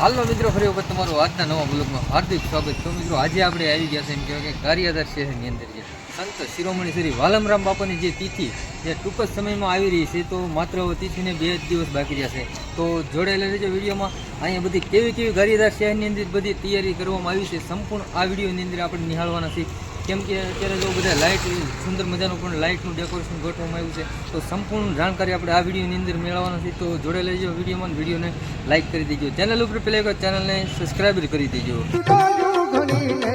હાલો મિત્રો, ફરી વખત તમારું આજના નવા બ્લોગમાં હાર્દિક સ્વાગત તો મિત્રો, આજે આપણે આવી ગયા છે, એમ કહેવાય કે કાર્યદર શહેરની અંદર છે સંત શિરોમણી શ્રી વાલમરામ બાપાની જે તિથિ, જે ટૂંક જ સમયમાં આવી રહી છે, તો માત્ર તિથિને બે જ દિવસ બાકી રહ્યા છે. તો જોડાયેલા રહેજો વિડીયોમાં. અહીંયા બધી કેવી કેવી ગારિયાદાર શહેરની અંદર બધી તૈયારી કરવામાં આવી છે. સંપૂર્ણ આ વિડીયોની અંદર આપણે નિહાળવાના છીએ. કેમ કે અત્યારે જો બધા લાઇટ સુંદર મજાનું પણ લાઇટનું ડેકોરેશન ગોઠવવામાં આવ્યું છે, તો સંપૂર્ણ જાણકારી આપણે આ વિડીયોની અંદર મેળવવાના છે, તો જોડે લેજો વિડીયોમાં વિડીયોને લાઇક કરી દેજો. ચેનલ ઉપર પહેલાં એક ચેનલને સબસ્ક્રાઈબ કરી દેજો. ઘણીને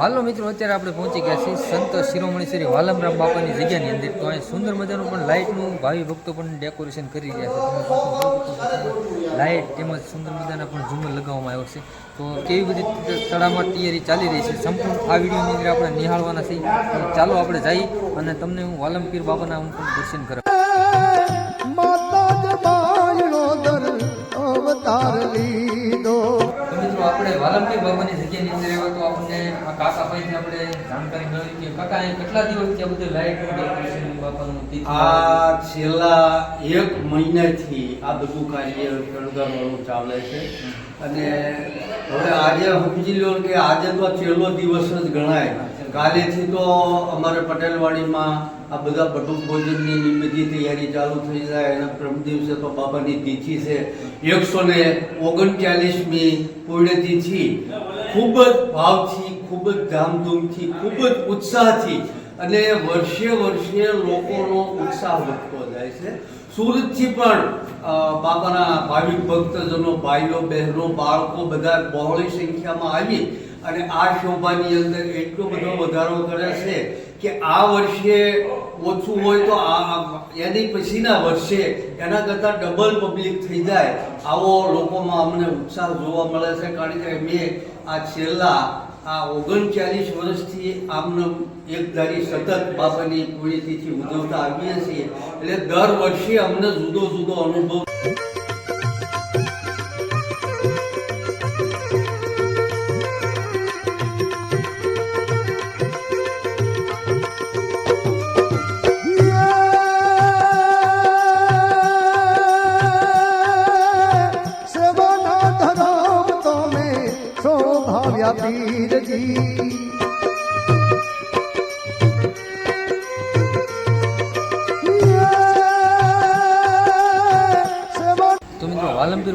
હાલો મિત્રો અત્યારે આપણે પહોંચી ગયા છીએ સંત શિરોમણી શ્રી વાલમરામ બાપાની જગ્યાની અંદર. તો અહીં સુંદર મજાનું પણ લાઇટનું ભાવિ ભક્તો પણ ડેકોરેશન કરી રહ્યા છે. લાઇટ તેમજ સુંદર મજાના પણ ઝુમર લગાવવામાં આવ્યો છે. તો કેવી બધી તળામાં તૈયારી ચાલી રહી છે? સંપૂર્ણ આ વિડીયોની અંદર આપણે નિહાળવાના છીએ. ચાલો આપણે જઈ અને તમને હું વાલમપીર બાબાના હું પણ દર્શન કરાવ. મિત્રો આપણે વાલમપીર બાબાની જગ્યાની અંદર આવ્યા તો આપણને આ કાકા પાસેથી આપણે જાણકારી મેળવી કે કાકા એ કેટલા દિવસથી આ બધું લાઈટ બાપાનું આ છેલ્લા એક મહિનાથી આ બધું કાર્ય શણગારવાનું ચાલે છે. અને હવે આજે સમજી લો કે આજે તો છેલ્લો દિવસ જ ગણાય. કાલેથી તો અમારે પટેલવાડીમાં આ બધા પટુક ભોજનની નિમિત્તે તૈયારી ચાલુ થઈ જાય. અને પ્રથમ દિવસે તો બાબાની તિથિ છે. એકસો ને ઓગણચાલીસમી પૂર્ણતિથિ ખૂબ જ ભાવથી ખૂબ જ ધામધૂમથી, ખૂબ જ ઉત્સાહથી અને વર્ષે વર્ષે લોકોનો ઉત્સાહ વધતો જાય છે. સુરતથી પણ બાબાના ભાવિક ભક્તજનો, ભાઈઓ, બહેનો, બાળકો બધા બહોળી સંખ્યામાં આવી અને આ શોભાની અંદર એટલો બધો વધારો કરે છે કે આ વર્ષે ઓછું હોય તો આ- એની પછીના વર્ષે એના કરતાં ડબલ પબ્લિક થઈ જાય. આવો લોકોમાં અમને ઉત્સાહ જોવા મળે છે. કારણ કે મેં આ છેલ્લા આ ઓગણચાલીસ વર્ષથી આમને એક ધારી સતત બાપાની પુણ્યતિથિ ઉજવતા આવીએ છીએ. એટલે દર વર્ષે અમને જુદો જુદો અનુભવ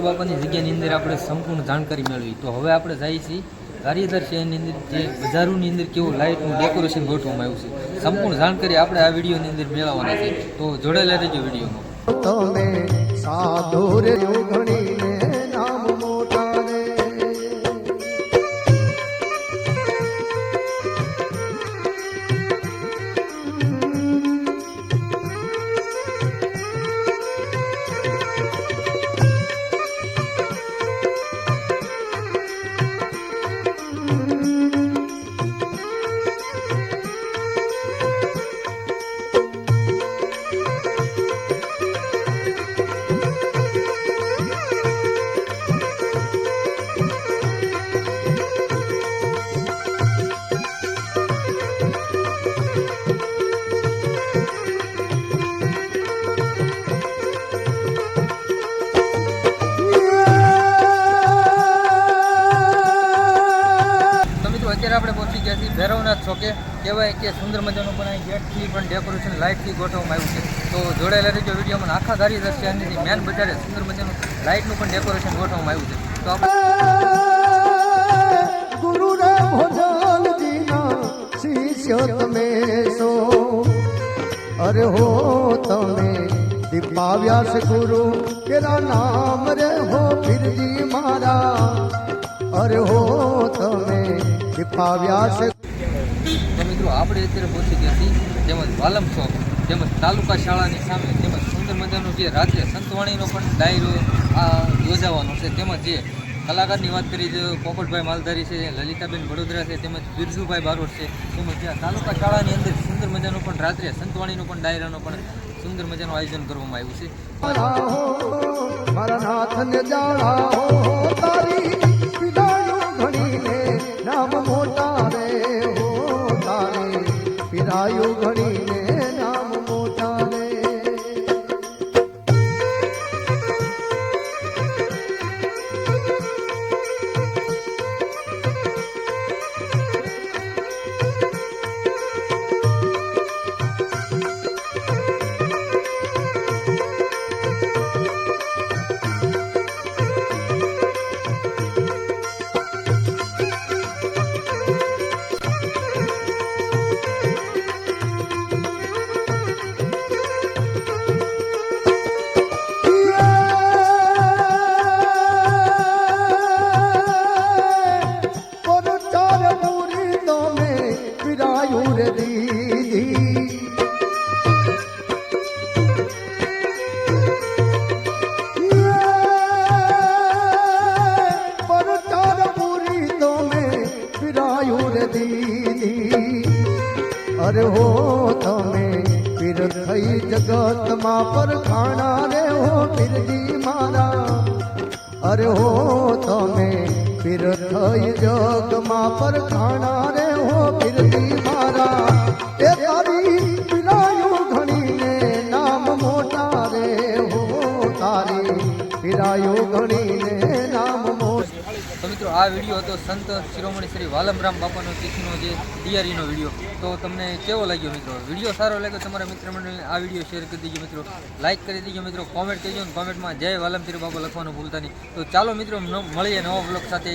બાપાની જગ્યાની અંદર આપણે સંપૂર્ણ જાણકારી મેળવી. તો હવે આપણે જઈએ છીએ ગારિયાધાર શહેરની અંદર, જે બજારોની અંદર કેવું લાઇટનું ડેકોરેશન ગોઠવવામાં આવ્યું છે. સંપૂર્ણ જાણકારી આપણે આ વિડીયોની અંદર મેળવવાના છે. તો જોડાયેલા રહેજો વિડીયોમાં. તમે સાધુ રે આપણે પહોંચી ગયા છીએ ભૈરવનાથ ચોકે. કહેવાય કે સુંદર મજાનું પણ અહીં ગેટથી પણ ડેકોરેશન લાઇટથી ગોઠવવામાં આવ્યું છે. તો જોડાયેલા રહેજો વિડીયોમાં. આખા ગારિયાધાર શહેરની મેન બજારે સુંદર મજાનું લાઇટનું પણ ડેકોરેશન ગોઠવવામાં આવ્યું છે. તો આપણે શિષ્ય તમે અરે હો તમે, દીપાવ્યાસ ગુરુ, તેરા નામ રે હો પીરજી મારા અરે હો તમે દિપાવ્યા છે. મિત્રો આપણે અત્યારે પહોંચી ગયા છીએ તેમજ વાલમ ચોક તેમજ તાલુકા શાળાની સામે તેમજ સુંદર મજાનો જે રાત્રે સંતવાણીનો પણ ડાયરો આ યોજાવાનો છે. તેમજ જે કલાકારની વાત કરી જે પોપટભાઈ માલધારી છે લલિતાબેન વડોદરા છે તેમજ બિરજુભાઈ બારોટ છે તેમજ જ્યાં તાલુકા શાળાની અંદર સુંદર મજાનો પણ રાત્રે સંતવાણીનો પણ ડાયરાનો પણ સુંદર મજાનું આયોજન કરવામાં આવ્યું છે. મારા નાથને જાણા તારી. আয়ু તો મેં પીડાયું રે દીદી. અરે હો તમે પીર થઈ જગતમાં પર ખાણા રે હો પીરજી મારા. અરે હો તમે પીર થઈ પર ખાણા આ વીડિયો હતો સંત શિરોમણી શ્રી વાલમરામ બાપાનો તિથિનો જે તૈયારીનો વીડિયો. તો તમને કેવો લાગ્યો મિત્રો? વીડિયો સારો લાગ્યો તમારા મિત્ર મંડળને આ વીડિયો શેર કરી દીજો મિત્રો. લાઈક કરી દીજો મિત્રો. કોમેન્ટ કરજો અને કોમેન્ટમાં જય વાલમશ્રી બાપા લખવાનું ભૂલતા નહીં. તો ચાલો મિત્રો મળીએ નવા બ્લોગ સાથે.